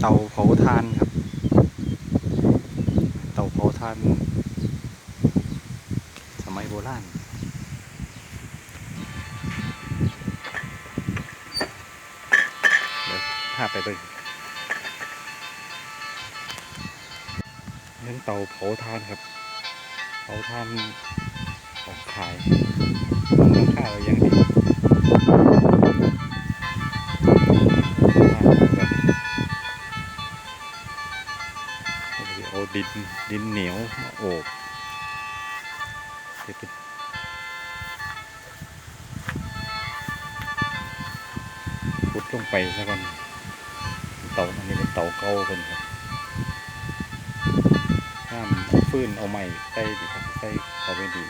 เตาเผาถ่านครับ เตาเผาถ่าน สมัยโบราณเดี๋ยวพาไปเบิ่งเรื่องเตาเผาถ่านครับ เผาถ่านของขาย ดินดินเหนียวมาโอบเดี๋ยวไปพุดลงไปซะก่อนเตาอันนี้เป็นเตาเก่าเป็นครับห้ามฟื้นเอาไม้ใส่ดีครับใส่เอาไปดี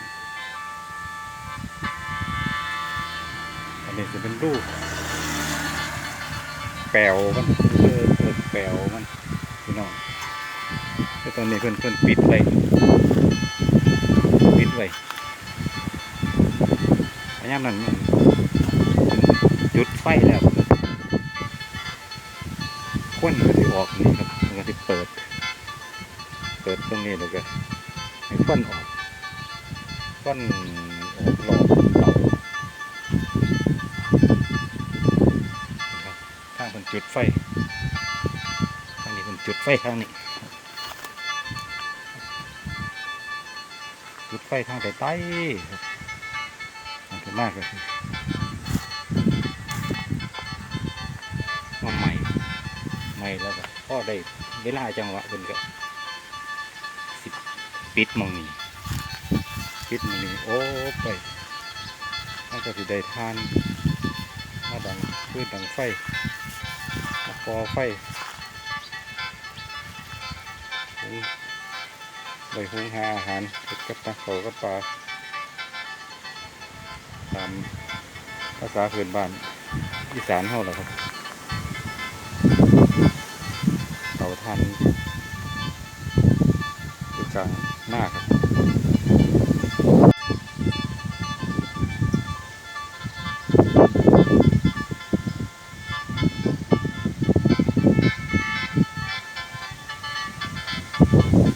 อันนี้จะเป็นรูปแปลวมันเออเออแปลวมันพี่น้อง แต่ตอนนี้เพิ่นเพิ่นปิดไว้ปิดไว้พยายามนั้นมันจุดไฟแล้วควันก็จะออกนี่ครับมันก็จะเปิด เปิดตรงนี้แล้วก็ให้ควันออกควันออกหลอดเตาทางเป็นจุดไฟทางนี้เป็นจุดไฟทางนี้ จุดไฟทางใต้ใต้ครับทางที่มากเลยมาใหม่ใหม่แล้วก็พอได้เวลาจังหวะเป็นก็สิปิดมองนี้ปิดมองนี้โอ้ไปมันก็สิได้ทานมาดังพืชดังไฟมาปอไฟ ไปหุงหาอาหารเก็ดกับปลาเขาก็ปลาตามภาษาพื้นบ้านอีสานเฮาแหละครับเต่าทานอยู่กลางหน้าครับうん。